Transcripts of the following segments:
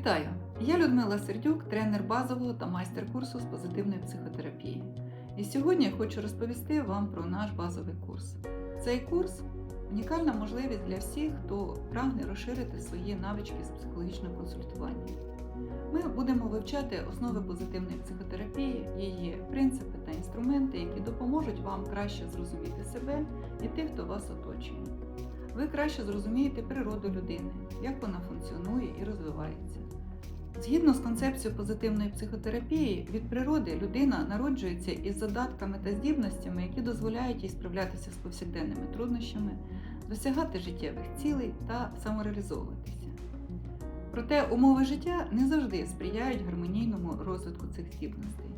Вітаю! Я Людмила Сердюк, тренер базового та майстер-курсу з позитивної психотерапії. І сьогодні я хочу розповісти вам про наш базовий курс. Цей курс унікальна можливість для всіх, хто прагне розширити свої навички з психологічного консультування. Ми будемо вивчати основи позитивної психотерапії, її принципи та інструменти, які допоможуть вам краще зрозуміти себе і тих, хто вас оточує. Ви краще зрозумієте природу людини, як вона функціонує і розвивається. Згідно з концепцією позитивної психотерапії, від природи людина народжується із задатками та здібностями, які дозволяють їй справлятися з повсякденними труднощами, досягати життєвих цілей та самореалізовуватися. Проте умови життя не завжди сприяють гармонійному розвитку цих здібностей,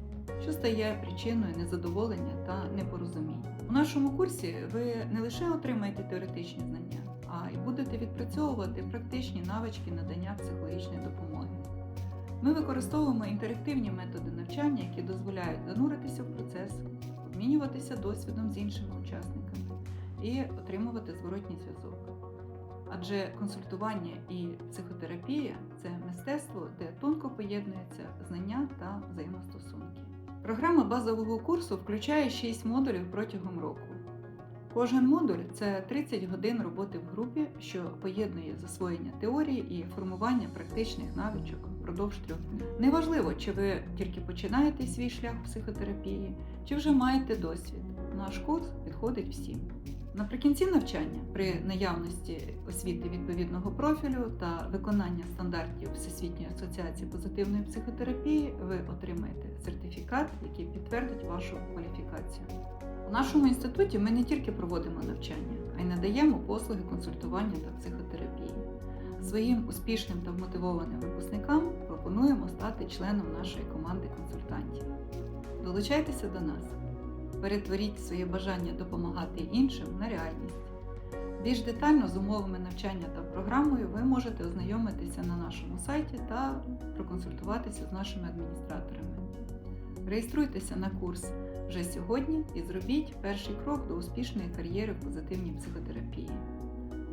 що стає причиною незадоволення та непорозумінь. У нашому курсі ви не лише отримаєте теоретичні знання, а й будете відпрацьовувати практичні навички надання психологічної допомоги. Ми використовуємо інтерактивні методи навчання, які дозволяють зануритися в процес, обмінюватися досвідом з іншими учасниками і отримувати зворотній зв'язок. Адже консультування і психотерапія це мистецтво, де тонко поєднуються знання та взаємостосунки. Програма базового курсу включає 6 модулів протягом року. Кожен модуль це 30 годин роботи в групі, що поєднує засвоєння теорії і формування практичних навичок впродовж трьох днів. Неважливо, чи ви тільки починаєте свій шлях психотерапії, чи вже маєте досвід. Наш курс підходить всім. Наприкінці навчання, при наявності освіти відповідного профілю та виконання стандартів Всесвітньої асоціації позитивної психотерапії, ви отримаєте сертифікат, який підтвердить вашу кваліфікацію. У нашому інституті ми не тільки проводимо навчання, а й надаємо послуги консультування та психотерапії. Своїм успішним та вмотивованим випускникам пропонуємо стати членом нашої команди консультантів. Долучайтеся до нас, перетворіть своє бажання допомагати іншим на реальність. Більш детально з умовами навчання та програмою ви можете ознайомитися на нашому сайті та проконсультуватися з нашими адміністраторами. Реєструйтеся на курс вже сьогодні і зробіть перший крок до успішної кар'єри в позитивній психотерапії.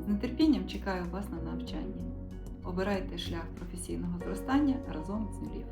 З нетерпінням чекаю вас на навчанні. Обирайте шлях професійного зростання разом з нулів.